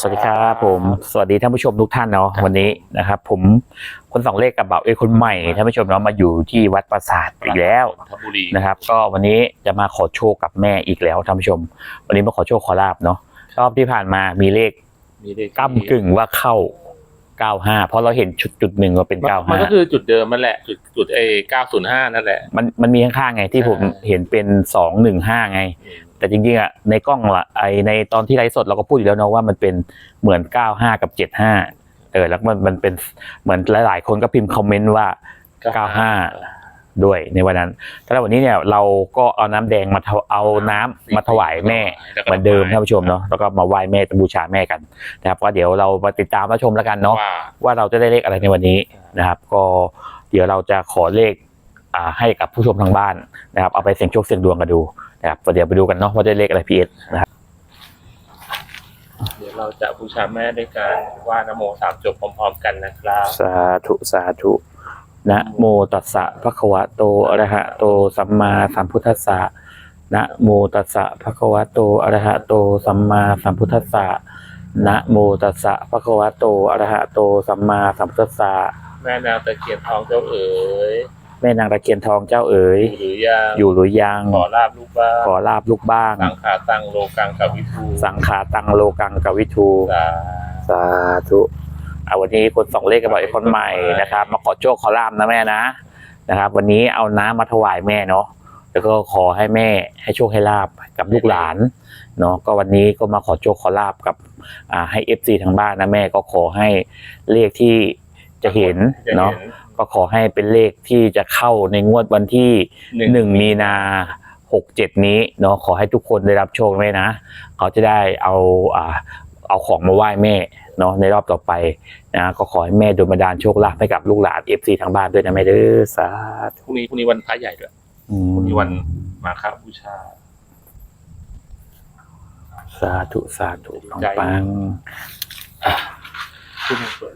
สวัสดีครับผม สวัสดีท่านผู้ชมทุกท่านเนาะวันนี้นะครับ ผมคนสองเลขกับเบาเอยคนใหม่ท่านผู้ชมเนาะมาอยู่ที่วัดปราสาทอีกแล้วนนทบุรีนะครับ ก็วันนี้จะมาขอโชคกับแม่อีกแล้วท่านผู้ชม วันนี้มาขอโชคขอลาบเนาะรอบที่ผ่านมามีเลขมีเลขก้ากึ่งว่าเข้า95เพราะเราเห็นจุดจุดหนึ่งว่าเป็นมันก็95คือจุดเดิมมันแหละ จุดจุดเอเก้าศูนย์ห้านั่นแหละมันมันมีข้างๆไงที่ผมอ่าเห็นเป็น215ไง แต่จริงๆอะในกล้องละไอในตอนที่ไลฟ์สดเราก็พูดอยู่แล้วเนาะว่ามันเป็นเหมือน 95 กับ 75 เออแล้วมันมันเป็นเหมือนหลายๆ คนก็พิมพ์คอมเมนต์ว่า 95 ด้วยในวันนั้นแต่วันนี้เนี่ยเราก็เอาน้ำแดงมาถวเอาน้ำมาถวายแม่เหมือนเดิมท่านผู้ชมเนาะแล้วก็มาไหว้แม่บูชาแม่กันนะครับก็เดี๋ยวเรามาติดตามรับชมแล้วกันเนาะว่าว่าเราจะได้เลขอะไรในวันนี้นะครับ ก็เดี๋ยวเราจะขอเลขอ่าให้กับผู้ชมทางบ้านนะครับ เอาไปเสี่ยงโชคเสี่ยงดวงกันดู นะครับก็เดี๋ยวไปดูกันเนาะว่าได้เลขอะไรพีเอสนะครับเดี๋ยวเราจะบูชาแม่ด้วยการว่านโมสามจบพร้อมๆกันนะครับสาธุสาธุนะโมตัสสะภะคะวะโตอะระหะโตสัมมาสัมพุทธัสสะนะโมตัสสะภะคะวะโตอะระหะโตสัมมาสัมพุทธัสสะนะโมตัสสะภะคะวะโตอะระหะโตสัมมาสัมพุทธัสสะแม่นางตะเคียนทองเจ้าเอ๋ย แม่นางตะเคียนทองเจ้าเอ๋ยอยู่หรือยังอยู่หรือยังขอลาบลูกบ้างขอลาบลูกบ้าง สังขาตังโลกังกับวิทูสังขาตังโลกังกวิทูสาสาธุอ่าวันนี้คนสองเลขกับบอกไอ้คนใหม่นะครับมาขอโชคขอลาบนะแม่นะนะครับ วันนี้เอาน้ำมาถวายแม่เนาะแล้วก็ขอให้แม่ให้โชคให้ลาบกับลูกหลานเนาะก็วันนี้ก็มาขอโชคขอลาบกับอ่าให้เอฟซีทางบ้านนะแม่ก็ขอให้เลขที่จะเห็นเนาะ ก็ขอให้เป็นเลขที่จะเข้าในงวดวันที่หนึ่งมีนาหกเจ็ดนี้เนาะขอให้ทุกคนได้รับโชคแม่นะ เขาจะได้เอาอ่าเอาของมาไหว้แม่เนาะในรอบต่อไปนะก็ขอให้แม่โดนบันดาลโชคลาภให้กับลูกหลานเอฟซีทางบ้านด้วยนะแม่เด้อสาธุพรุ่งนี้พรุ่งนี้วันพระใหญ่ด้วยอืพมรุ่งนี้วันมาฆบูชา สาธุสาธุปังปังขึ้นเปิด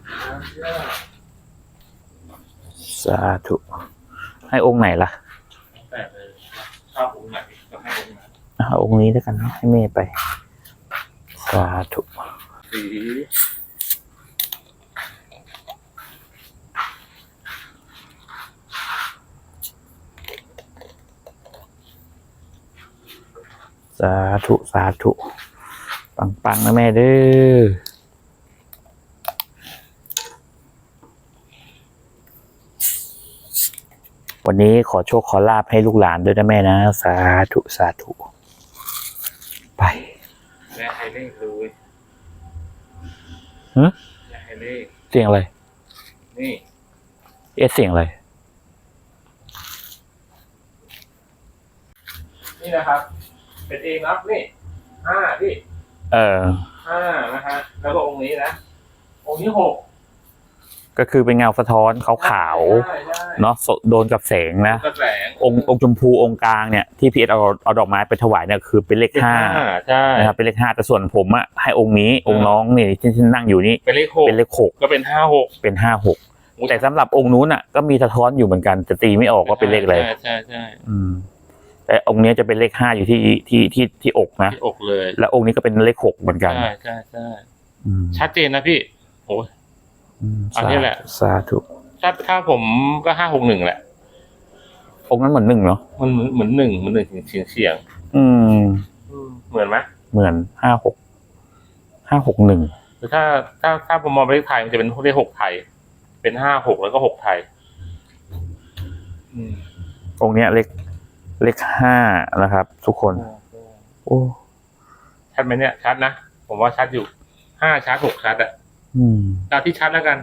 สาธุ ให้องค์ไหนล่ะแต่เลยชอบองค์ไหนก็ให้องค์นั้นเอาองค์นี้แล้วกันเนาะให้แม่ไป สาธุสีสาธุ สาธุ ปังปังนะแม่เด้อ วันนี้ขอโชคขอลาบให้ลูกหลานด้วยนะแม่นะ สาธุสาธุ ไปแม่ให้เลขเลยหึแม่ให้เลขเสียงอะไร นี่เอะเสียงอะไร นี่นะครับ เป็นเองครับนี่ห้าพี่เออห้านะฮะแล้วก็องค์นี้นะองค์นี้หก ก็คือเป็นเงาสะท้อนขาวขาวใช่ใช่ๆเนาะสโดนกับแสงนะกระแสงองค์องค์ชมพูองค์กลางเนี่ยที่พีเอสเอาเอาดอกไม้ไปถวายเนี่ยคือเป็นเลขห้าใช่นะครับเป็นเลขห้าแต่ส่วนผมอะให้องค์นี้องค์น้องนี่ที่ที่นั่งอยู่นี่เป็นเลขหกเป็นเลขหกก็เป็นห้าหกเป็นห้าหกแต่สำหรับองค์นู้นอะก็มีสะท้อนอยู่เหมือนกันแต่ตีไม่ออกว่าเป็นเลขอะไรใช่ใช่ใช่อืมแต่องค์นี้จะเป็นเลขห้าอยู่ที่ที่ที่ที่อกนะที่อกเลย แล้วองค์นี้ก็เป็นเลขหกเหมือนกันใช่ใช่ใช่อืมชัดเจนนะพี่โอ้ยม อันนี้แหละ สาธุ ถ้าถ้าผมก็ห้าหกหนึ่งแหละองค์นั้นเหมือนหนึ่งเนาะมันเหมือนเหมือนหนึ่งเหมือนหนึ่งเฉียงเฉียงอืมๆเหมือนไหมเหมือนห้าหกห้าหกหนึ่งหรือถ้าถ้าถ้าผมมองไปเลขไทยมันจะเป็นเลขหกไทย เป็นห้าหกแล้วก็หกไทยอืมองค์เนี้ยเลขเลขห้านะครับ ทุกคน โอ้ชัดไหมเนี่ยชัดนะ ผมว่าชัดอยู่ห้าชัดหกชัดอะอืม เอาที่ชัดแล้วกัน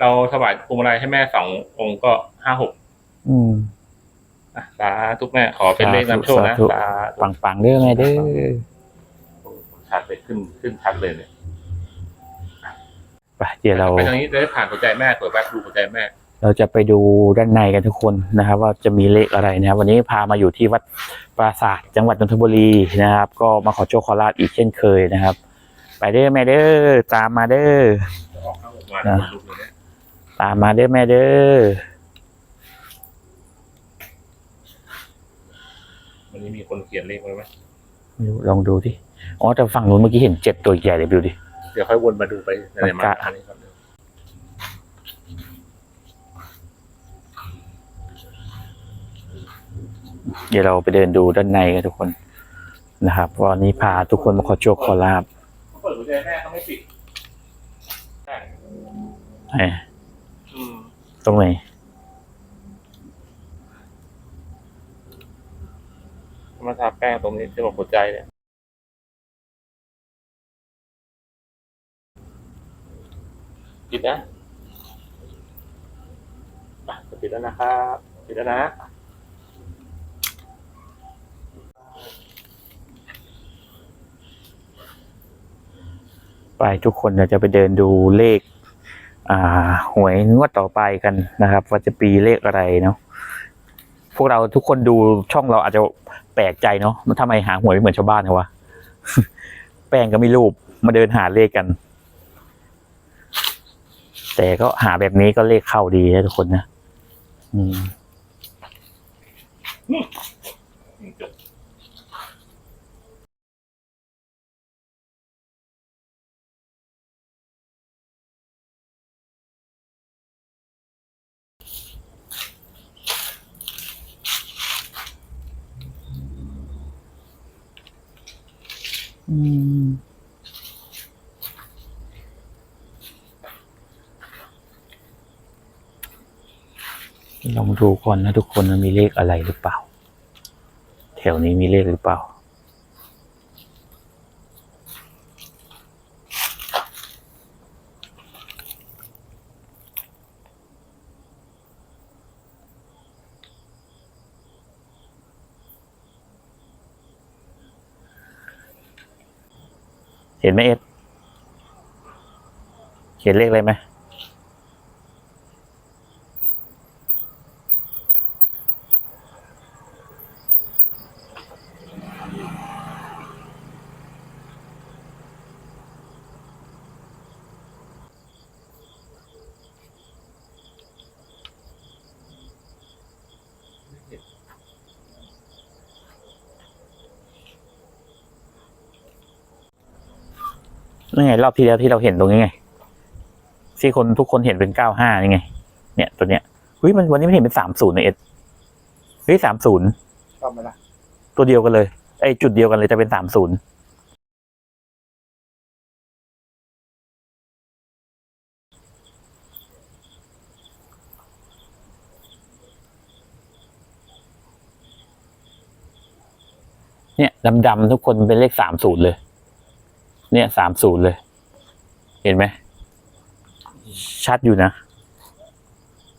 เราถวายพวงมาลัยให้แม่สององค์ก็ห้าหกอืมอะสาธุแม่ขอเป็นเลขนำโชคนะสาธุ สาธุปังปังๆเด้อแม่เด้อชัดเลยขึ้นขึ้นชัดเลยเนี่ยไปเดี๋ยวเรา ไปทางนี้จะได้ผ่านหัวใจแม่เปิดแป๊บดูหัวใจแม่ เราจะไปดูด้านในกันทุกคนนะครับ ว่าจะมีเลขอะไรนะครับวันนี้พามาอยู่ที่วัดปราสาทจังหวัดนนทบุรีนะครับ ก็มาขอโชคขอลาบอีกเช่นเคยนะครับ ไปเด้อแม่เด้อตามมาเด้อ จะออกข้างออกมานะลูกเลยเนี่ยตามมาเด้อแม่เด้อวันนี้มีคนเขียนเลขไว้ไหมไม่รู้ลองดูดิอ๋อแต่ฝั่งนู้นเมื่อกี้เห็นเจ็ดตัวใหญ่เลยดูดิเดี๋ยวค่อยวนมาดูไปในมันมากะอันนี้ก่อนเดี๋ยวเราไปเดินดูด้านในกันทุกคนนะครับ วันนี้พาทุกคนมาขอโชคขอลาบเขาเปิดหัวใจแม่เขาไม่ปิดใช่ เอ้ยอืมตรงไหนมาทาแป้งตรงนี้ที่บอกหัวใจเนี่ยปิดนะอะจะปิดแล้วนะครับปิดแล้วนะไปทุกคนเดี๋ยวจะไปเดินดูเลข อ่าหวยงวดต่อไปกันนะครับ ว่าจะปีเลขอะไรเนาะพวกเราทุกคนดูช่องเราอาจจะแปลกใจเนาะมันทำไมหาหวยไม่เหมือนชาวบ้านเขาวะแป้งก็ไม่รูปมาเดินหาเลขกัน แต่ก็หาแบบนี้ก็เลขเข้าดีนะทุกคนนะ อืม อืมลองดูก่อนนะทุกคนนมีเลขอะไรหรือเปล่า แถวนี้มีเลขหรือเปล่า เห็นไหมเอ็ดเห็นเลขอะไรไหม รอบที่แล้วที่เราเห็นตรงนี้ไงที่คนทุกคนเห็นเป็นเก้าห้านี่ไง เนี่ยตัวเนี้ยเฮ้ยมันวันนี้มันเห็นเป็นสามศูนย์นะเอ็ดเฮ้ยสามศูนย์ชอบไหมล่ะตัวเดียวกันเลยไอ้จุดเดียวกันเลยจะเป็นสามศูนย์เนี่ยดำๆทุกคนเป็นเลขสามศูนย์เลย เนี่ยสามศูนย์เลยเห็นไหม ชัดอยู่นะ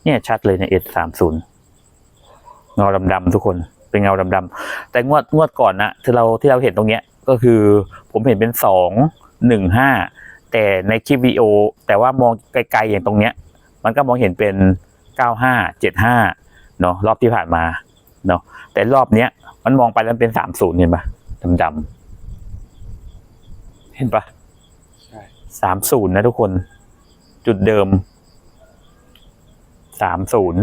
เนี่ยชัดเลยเนี่ยเอ็ดสามศูนย์เงาดำๆทุกคนเป็นเงาดำๆแต่งวดงวดก่อนนะที่เราที่เราเห็นตรงเนี้ย ก็คือผมเห็นเป็นสองหนึ่งห้าแต่ในคลิปวิดีโอ แต่ว่ามองไกลๆอย่างตรงเนี้ย มันก็มองเห็นเป็นเก้าห้าเจ็ดห้าเนาะรอบที่ผ่านมาเนาะแต่รอบเนี้ย มันมองไปแล้วเป็นสามศูนย์เห็นปะดำๆเห็นปะ สามศูนย์นะทุกคน จุดเดิมสามศูนย์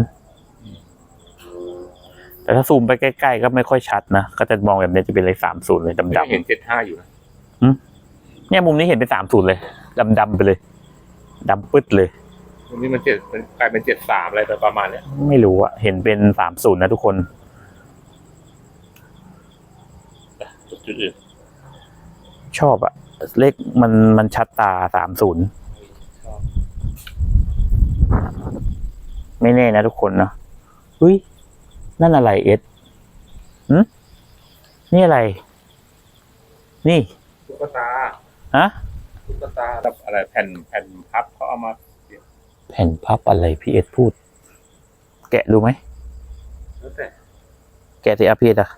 แต่ถ้าซูมไปใกล้ๆก็ไม่ค่อยชัดนะ ก็จะมองแบบนี้จะเป็นเลขสามศูนย์เลยไม่ดำเห็นเจ็ดห้าอยู่นะๆเนี่ยมุมนี้เห็นเป็นสามศูนย์เลยดำๆไปเลยดำปึ๊ดเลยตรงนี้มันเจ็ดมันกลายเป็นเจ็ดสามอะไรไปประมาณเนี้ยไม่รู้อะเห็นเป็นสามศูนย์นะทุกคนจุดจุดอื่นชอบอะ เลขมันมันชัดตาสามศูนย์ชอบไม่แน่นะทุกคนนะเฮ้ยนั่นอะไรเอสหืมนี่อะไร นี่ตุ๊กตาฮะตุ๊กตาแบบอะไรแผ่นแผ่นพับเขาเอามาแผ่นพับอะไรพี่เอสพูด แกะดูไหมแล้วแต่แกะสิอาพีเอสอะ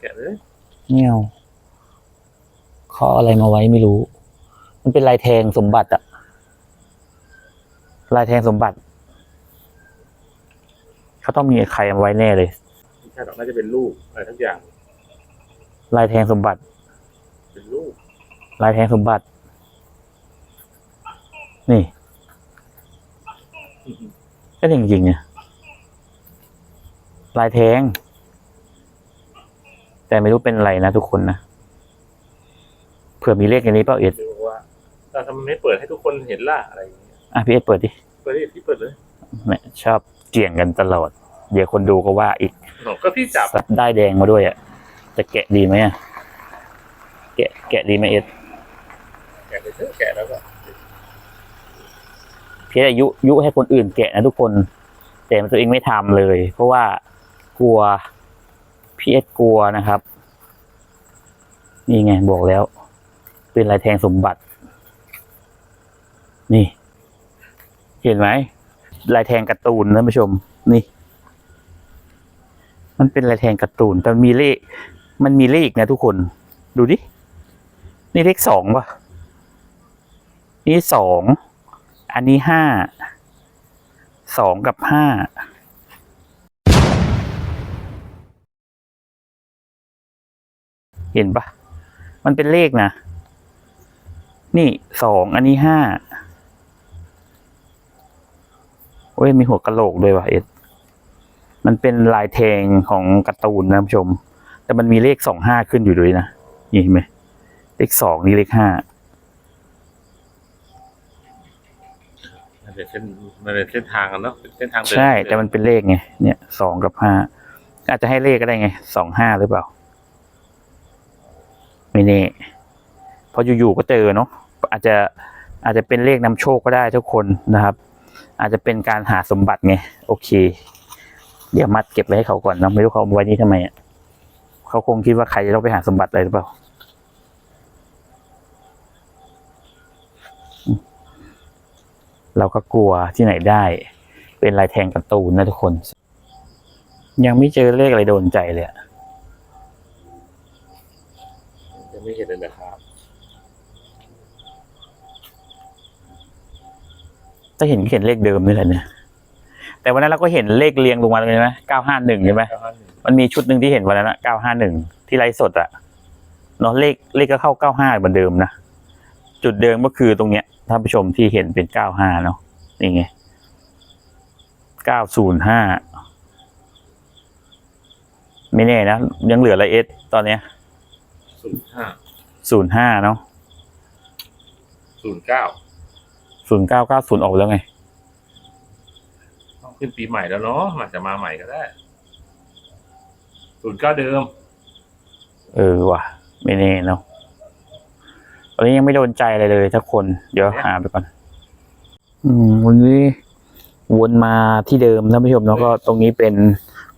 แกะเลยเงี้ยว เขาเอาอะไรมาไว้ไม่รู้ มันเป็นลายแทงสมบัติอะลายแทงสมบัติ เขาต้องมีใครเอามาไว้แน่เลยไม่ใช่หรอกน่าจะเป็นรูปอะไรทั้งอย่าง ลายแทงสมบัติ เป็นรูปลายแทงสมบัติ นี่ก็จริงๆเนี่ยลายแทง แต่ไม่รู้เป็นอะไรนะทุกคนนะเผื่อมีเลขในนี้เปล่าเอ็ดดูว่าเราทำไมไม่เปิดให้ทุกคนเห็นล่ะอะไรอย่างเงี้ยอะพี่เอสเปิดดิเปิดดิพี่เปิดเลยแหม่ชอบเกี่ยงกันตลอด เดี๋ยวคนดูก็ว่าอีกหนูก็พี่จับสัตว์ได้แดงมาด้วยอะจะแกะดีไหมอะแกะแกะดีไหมเอสแกะไปเถอะแกะแล้วก็พี่อายุยุให้คนอื่นแกะนะทุกคน แต่ตัวเองไม่ทำเลย เพราะว่ากลัวพี่เอสกลัวนะครับ นี่ไงบอกแล้ว เป็นลายแทงสมบัติ นี่ เห็นไหมลายแทงการ์ตูนนะท่านผู้ชม นี่ มันเป็นลายแทงการ์ตูนแต่มีเลข มันมีเลขนะทุกคน ดูดิ นี่เลขสองป่ะ นี่สอง อันนี้ห้า สองกับห้าเห็นปะมันเป็นเลขนะ นี่สองอันนี้ห้าโอ้ยมีหัวกะโหลกด้วยว่ะเอ็ดมันเป็นลายแทงของการ์ตูนนะท่านผู้ชม แต่มันมีเลขสองห้าขึ้นอยู่ด้วยนะนี่เห็นไหมเลขสองนี่เลขห้ามันเป็นเส้นมันเป็นเส้นทางกันเนาะเป็นเส้นทางเดินใช่ แต่มันเป็นเลขไงเนี่ยสองกับห้าอาจจะให้เลขก็ได้ไงสองห้าหรือเปล่า ไม่แน่เพออยู่ๆก็เจอเนาะ อาจจะอาจจะเป็นเลขนำโชคก็ได้ทุกคนนะครับ อาจจะเป็นการหาสมบัติไงโอเค เดี๋ยวมัดเก็บไว้ให้เขาก่อนนะไม่รู้เขาเอาไว้นี่ทำไมอะเขาคงคิดว่าใครจะต้องไปหาสมบัติอะไรหรือเปล่าเราก็กลัวที่ไหนได้ เป็นลายแทงการ์ตูนนะทุกคน ยังไม่เจอเลขอะไรโดนใจเลยอะยังไม่เห็นเลยนะครับ ถ้าเห็นก็เห็นเลขเดิมนี่แหละเนี่ย แต่วันนั้นเราก็เห็นเลขเรียงลงมาเลยไหมเก้าห้าหนึ่งใช่ไหมเก้าห้าหนึ่งมันมีชุดหนึ่งที่เห็นวันนั้นเก้าห้าหนึ่งที่ไลฟ์สดอะเนาะเลขเลขก็เข้าเก้าห้าเหมือนเดิมนะ จุดเดิมก็คือตรงเนี้ยท่านผู้ชมที่เห็นเป็นเก้าห้าเนาะนี่ไงเก้าศูนย์ห้าไม่แน่นะ ยังเหลืออะไรเอสตอนเนี้ยศูนย์ห้าศูนย์ห้าเนาะศูนย์เก้า ศูนย์เก้าเก้าศูนย์ออกไปแล้วไง ต้องขึ้นปีใหม่แล้วเนาะอาจจะมาใหม่ก็ได้ศูนย์เก้าเดิม เออว่ะ ไม่แน่เนาะตอนนี้ยังไม่โดนใจอะไรเลยทุกคน เดี๋ยวหาไปก่อน อืมวันนี้วนมาที่เดิมท่านผู้ชมเนาะก็ตรงนี้เป็น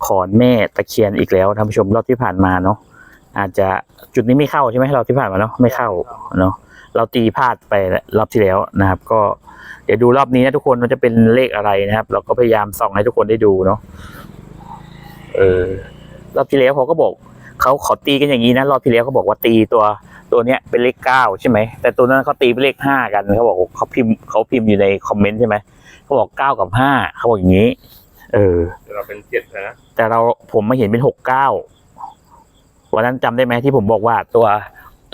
ขอนแม่ตะเคียนอีกแล้วท่านผู้ชมรอบที่ผ่านมาเนาะอาจจะจุดนี้ไม่เข้าใช่ไหมเราที่ผ่านมาเนาะไม่เข้าเนาะ เราตีพลาดไปรอบที่แล้วนะครับ ก็เดี๋ยวดูรอบนี้นะทุกคนมันจะเป็นเลขอะไรนะครับ เราก็พยายามส่องให้ทุกคนได้ดูเนาะเออรอบที่แล้วเขาก็บอกเขาขอตีกันอย่างนี้นะรอบที่แล้วเขาบอกว่าตีตัวตัวเนี้ยเป็นเลขเก้าใช่ไหมแต่ตัวนั้นเขาตีเป็นเลขห้ากันเขาบอกเขาพิมพ์เขาพิมพ์อยู่ในคอมเมนต์ใช่ไหมเขาบอกเก้ากับห้าเขาบอกอย่างนี้ เออเดี๋ยวเราเป็นเจ็ดนะแต่เราผมมาเห็นเป็นหกเก้าวันนั้นจำได้ไหมที่ผมบอกว่าตัว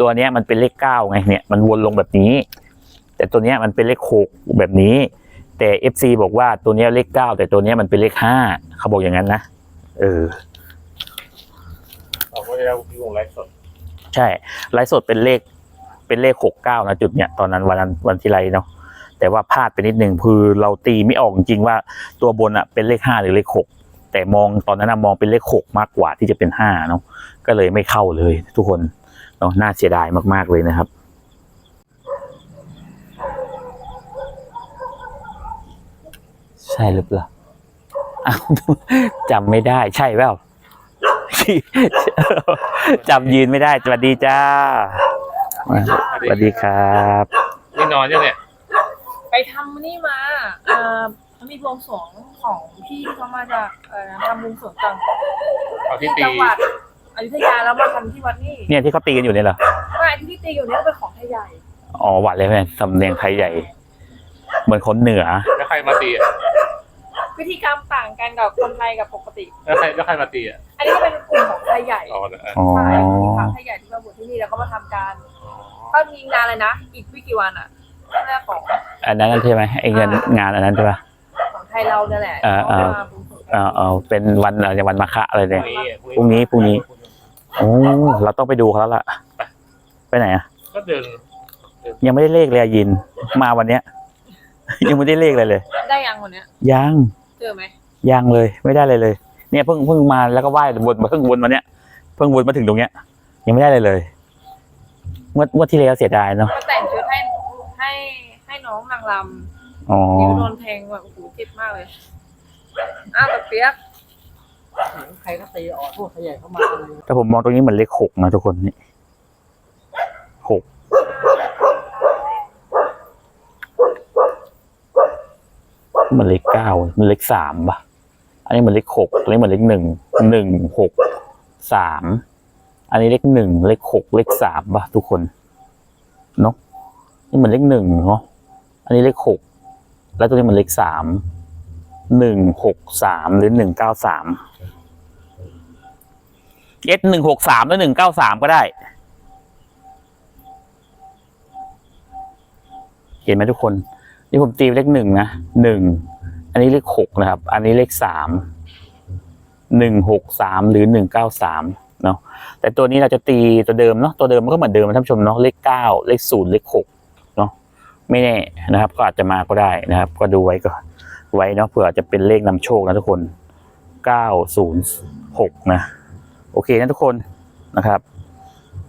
ตัวเนี้ยมันเป็นเลขเก้าไงเนี่ยมันวนลงแบบนี้ แต่ตัวเนี้ยมันเป็นเลขหกแบบนี้ แต่เอฟซีบอกว่าตัวเนี้ยเลขเก้าแต่ตัวเนี้ยมันเป็นเลขห้าเขาบอกอย่างนั้นนะเออเราก็จะได้พี่วงไลฟ์สดใช่ไลฟ์สดเป็นเลขเป็นเลขหกเก้านะจุดเนี้ยตอนนั้นวันนั้นวันที่ไรเนาะแต่ว่าพลาดไปนิดนึงคือเราตีไม่ออกจริงๆว่าตัวบนอะเป็นเลขห้าหรือเลขหกแต่มองตอนนั้นอะมองเป็นเลขหกมากกว่าที่จะเป็นห้าเนาะก็เลยไม่เข้าเลยทุกคน เนาะน่าเสียดายมาก ๆ เลยนะครับ ใช่หรือเปล่าอ้าวจำไม่ได้ ใช่เปล่าจำยืนไม่ได้ สวัสดีจ้า สวัสดีครับนี่นอนยังเนี่ย ไปทำนี่มาเอ่อเขามีบวงสรวงของพี่ที่เขามาจากเอ่อทำบวงสรวงต่างเอาที่ที่ตีจังหวัด อยุธยาแล้วมาทำที่วัดนี่เนี่ยที่เขาตีกันอยู่เนี่ยเหรอไม่ที่พี่ตีอยู่เนี่ยเป็นของไทยใหญ่อ๋อหวัดเลยแม่สำเนียงไทยใหญ่ เหมือนคนเหนือ แล้วใครมาตีอะวิธีกรรมต่างกันกับคนไทยกับปกติ แล้วใครแล้วใครมาตีอะอันนี้ก็เป็นกลุ่มของไทยใหญ่อ๋อเอออ๋อ ใช่มีพระไทยใหญ่ที่มาบวชที่นี่แล้วก็มาทำการก็มีงานเลยนะ อีกไม่กี่วันอะแรกของ อันนั้นใช่ไหมไอ้เงินงานอันนั้นใช่ปะ ของไทยเราเนี่ยแหละเออเออขามาบวงสรวงเออเออเป็นวันอะไรวันมาฆะอะไรพรุ่เนี่ยงนี้พรุ่งนี้ พรุ่งนี้ โอ้เราต้องไปดูเขาแล้วล่ะ ไปไหนอะ ก็เดินยังไม่ได้เลขเลยอะยิน มาวันเนี้ย ยังไม่ได้เลขเลยเลย ได้ยังคนเนี้ยยัง เจอไหมยังเลยไม่ได้เลยเลย เนี่ยเพิ่งเพิ่งมาแล้วก็ไหว้วนมาเพิ่งวนมาเนี้ยเพิ่งวนมาถึงตรงเนี้ย ยังไม่ได้เลยเลยงวดงวดที่แล้วเสียดายเนาะก็แต่งชุดให้ให้ให้น้องนางรอ๋อำนิ้วโดนแทงแบบโอ้โหเจ็บมากเลย อ้าวแต่เปียก ใครก็ตีออกพวกขยายเข้ามาอะไรแต่ผมมองตรงนี้เหมือนเลขหกนะทุกคนนี่หกเหมือนเลขเก้าเหมันเลขสามปะอันนี้เหมือนเลขหกอันนี้เหมือนเลขหนึ่งหนึ่งหกสามอันนี้เลขหนึ่งเลขหกเลขสามปะทุกคนเนาะนี่เหมือนเลขหนึ่งเนาะอันนี้เลขหกแล้วตัวนี้เหมือนเลขสามหนึ่งหกสามหรือหนึ่งเก้าสาม เอสหนึ่งหกสามแล้วหนึ่งเก้าสามก็ได้ เห็นไหมทุกคน นี่ผมตีเลขหนึ่งนะหนึ่งอันนี้เลขหกนะครับ อันนี้เลขสามหนึ่งหกสามหรือหนึ่งเก้าสามเนาะแต่ตัวนี้เราจะตีตัวเดิมเนาะตัวเดิมมันก็เหมือนเดิมท่านผู้ชมเนาะเลขเก้าเลขศูนย์เลขหกเนาะไม่แน่นะครับ ก็อาจจะมาก็ได้นะครับ ก็ดูไว้ก็ไว้เนาะเผื่อจะเป็นเลขนำโชคนะทุกคนเก้าศูนย์หกนะ โอเคนะทุกคนนะครับ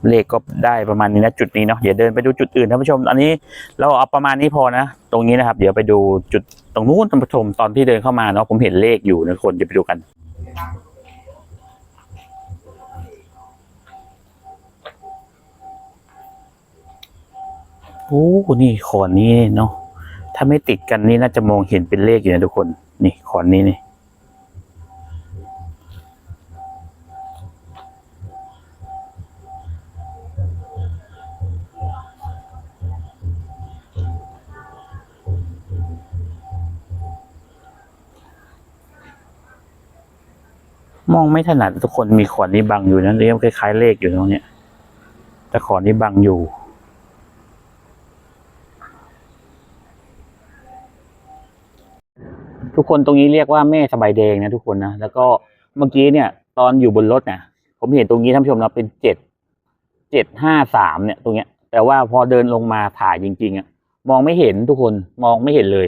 เลขก็ได้ประมาณนี้นะจุดนี้เนาะเดี๋ยวเดินไปดูจุดอื่นท่านผู้ชม อันนี้เราเอาประมาณนี้พอนะ ตรงนี้นะครับ เดี๋ยวไปดูจุดตรงนู้นท่านผู้ชมตอนที่เดินเข้ามาเนาะผมเห็นเลขอยู่นะทุกคนเดี๋ยวไปดูกันโอ้นี่ขอนนี้เนาะถ้าไม่ติดกันนี่น่าจะมองเห็นเป็นเลขอยู่นะทุกคน นี่ขอนนี้นี่ มองไม่ถนัดทุกคนมีขอนนี้บังอยู่นะเรียกคล้ายๆเลขอยู่ตรงเนี้ยแต่ขอนนี้บังอยู่ ทุกคนตรงนี้เรียกว่าแม่สบายแดงนะทุกคนนะแล้วก็เมื่อกี้เนี่ย ตอนอยู่บนรถเนี่ยผมเห็นตรงนี้ท่านผู้ชมนะเป็นเจ็ดเจ็ดห้าสามเนี่ย ตรงเนี้ย แต่ว่าพอเดินลงมาถ่ายจริง ๆอะมองไม่เห็นทุกคนมองไม่เห็นเลย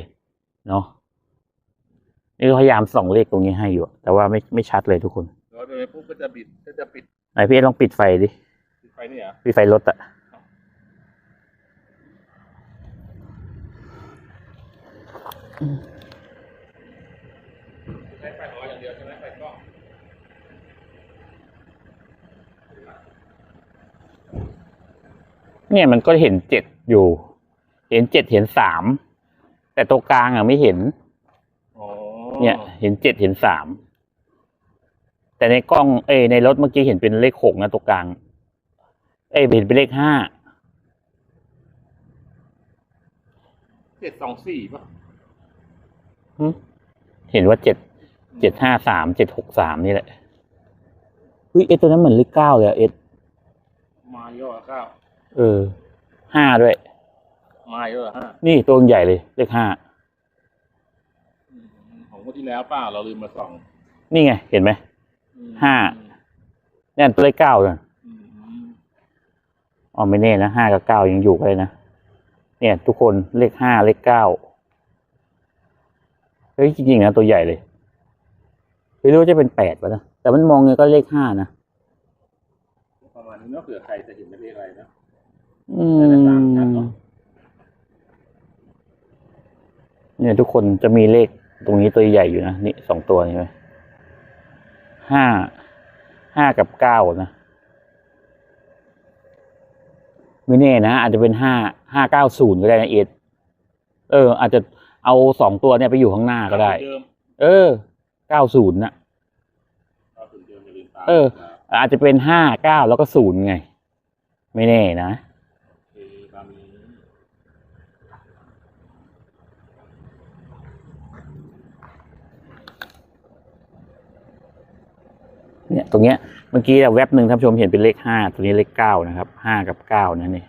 เนาะ นี่ก็พยายามส่องเลขตรงนี้ให้อยู่ แต่ว่าไม่ไม่ชัดเลยทุกคนแล้วเดินไปปุ๊บก็จะบิดก็จะปิดไหนพี่เอลองปิดไฟดิปิดไฟนี่เหรอปิดไฟรถอะใช้ไฟร้อยอย่างเดียวใช่ไหมไฟกล้องเนี่ยมันก็เห็นเจ็ดอยู่ เห็นเจ็ดเห็นสาม แต่ตัวกลางอะไม่เห็นอ๋อ เนี่ย เห็นเจ็ดเห็นสาม แต่ในกล้องเอ้ยในรถเมื่อกี้เห็นเป็นเลขหกนะตัวกลาง เอ้ยเห็นเป็นเลขห้าเจ็ดสองสี่ป่ะหึเห็นว่าเจ็ดเจ็ดห้าสามเจ็ดหกสามนี่แหละเฮ้ยเอสตัวนั้นเหมือนเลขเก้าเลยอะเอสมาเยอะเก้าเออห้าด้วย มาเยอะห้านี่ตัวใหญ่เลยเลขห้าอืมขอ งงวดที่แล้วเปล่าเราลืมมาส่องนี่ไง เห็นไหม อืมห้า เนี่ยตัวเลขเก้าเลยอืมอ๋อไม่แน่นะห้ากับเก้ายังอยู่กันเลยนะเนี่ย ทุกคนเลขห้าเลขเก้าเฮ้ยจริงๆนะตัวใหญ่เลยไม่รู้ว่าจะเป็นแปดป่ะนะแต่มันมองไงก็เลขห้านะประมาณนี้เนาะเผื่อใครจะเห็นเป็นเลขอะไรนะอืได้สามชั้นมเนอะเนี่ยทุกคนจะมีเลข ตรงนี้ตัวใหญ่อยู่นะ นี่สองตัวนี่ไหมห้าห้ากับเก้านะไม่แน่นะอาจจะเป็นห้าห้าเก้าศูนย์ก็ได้นะเอสเออ อาจจะเอาสองตัวเนี่ยไปอยู่ข้างหน้าก็ได้เดิมเออเก้าศูนย์นะเอาถึงเดิมอย่าลืมตามเออ อาจจะเป็นห้าเก้าแล้วก็ศูนย์ไง ไม่แน่นะ โอเคตามนี้ เนี่ย ตรงเนี้ยเมื่อกี้อะแว็บหนึ่งท่านผู้ชมเห็นเป็นเลขห้าตัวนี้เลขเก้านะครับห้ากับเก้านั่นนี่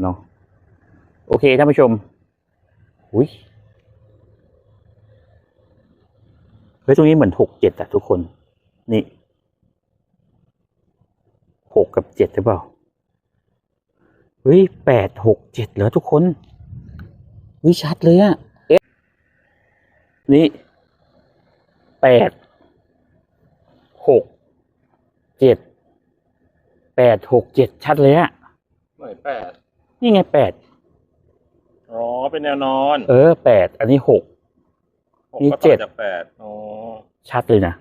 เนาะโอเคท่านผู้ชมอุ้ยเฮ้ยตรงนี้เหมือนหกเจ็ดอะทุกคน นี่หกกับเจ็ดหรือเปล่าเฮ้ยแปดหกเจ็ดเหรอทุกคนวิชัดเลยอะนี่แปด หกเจ็ดแปดหกเจ็ดชัดเลยอะหน่วยแปดนี่ไงแปดอ๋อ เป็นแนวนอนเออแปดอันนี้หก หกนี่ก็เจ็ต่ด อจากแปดอ๋อชัดเลยนะ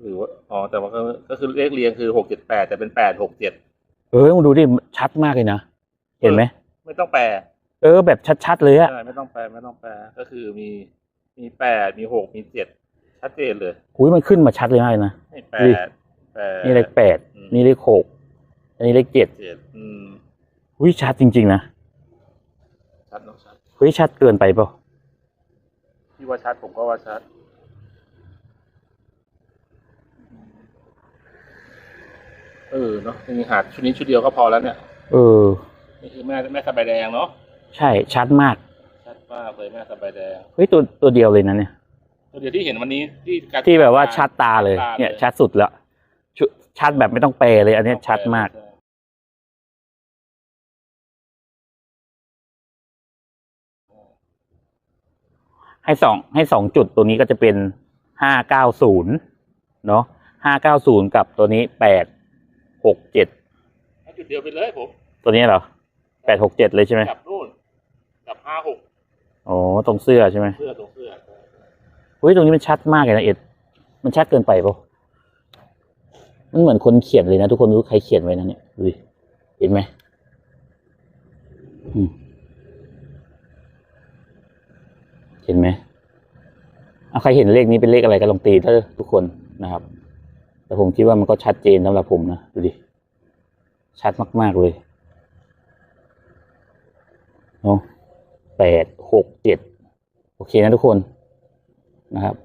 หรือว่าอ๋อแต่ว่าก็ก็คือเลขเรียงคือหกเจ็ดแปดแต่เป็นแปดหกเจ็ดเออมึงดูดิชัดมากเลยนะเห็นไหมไม่ต้องแปลเออแบบชัดๆเลยอะใช่ไม่ต้องแปลไม่ต้องแปลก็คือมีมีแปดมีหกมีเจ็ด ชัดเจนเลยหุยมันขึ้นมาชัดเลยมากเลยนะ นี่แปนี่ดแปดนี่เลขแปดอืมนี่เลขหกอันนี้เลขเจ็ดเจ็ดอืมหุยชัดจริงๆนะชัดเนอะชัดเฮ้ยชัดเกินไปเปล่าพี่ว่าชัดผมก็ว่าชัดเออเนาะจริงๆหาชุดนี้ชุดเดียวก็พอแล้วเนี่ย เออนี่คือแม่แม่สบายแดงเนาะใช่ชัดมาก ชัดมากเลยแม่สบายแดงเฮ้ยตัวตัวเดียวเลยนะเนี่ยตัว เดียวที่เห็นวันนี้ที่การที่แบบว่าชัดตาเลยตาเนี่ยชัดสุดแล้วชุชัดแบบไม่ต้องแปลเลย อันเนี้ยชัดมากใช่ให้สองให้สองจุดตัวนี้ก็จะเป็นห้าเก้าศูนย์เนาะห้าเก้าศูนย์กับตัวนี้แปดหกเจ็ดให้จุดเดียวไปเลยผมตัวนี้เหรอแปดหกเจ็ดเลยใช่ไหมกับนู่นกับห้าหกอ๋อตรงเสื้อใช่ไหมเสื้อตรงเสื้อ เฮ้ยตรงนี้มันชัดมากเลยนะเอ็ด มันชัดเกินไปปะมันเหมือนคนเขียนเลยนะทุกคนรู้ใครเขียนไว้นะเนี่ยดูดิเห็นไหมเห็นไหมเอาใครเห็นเลขนี้เป็นเลขอะไรก็ลองตีเถอะทุกคนนะครับ แต่ผมคิดว่ามันก็ชัดเจนสำหรับผมนะดูดิ ชัดมากๆเลยเนาะแปดหกเจ็ดโอเคนะทุกคน นะครับ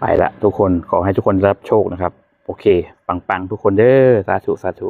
ไปละทุกคนขอให้ทุกคนรับโชคนะครับ โอเค ปังๆ ทุกคนเด้อสาธุสาธุ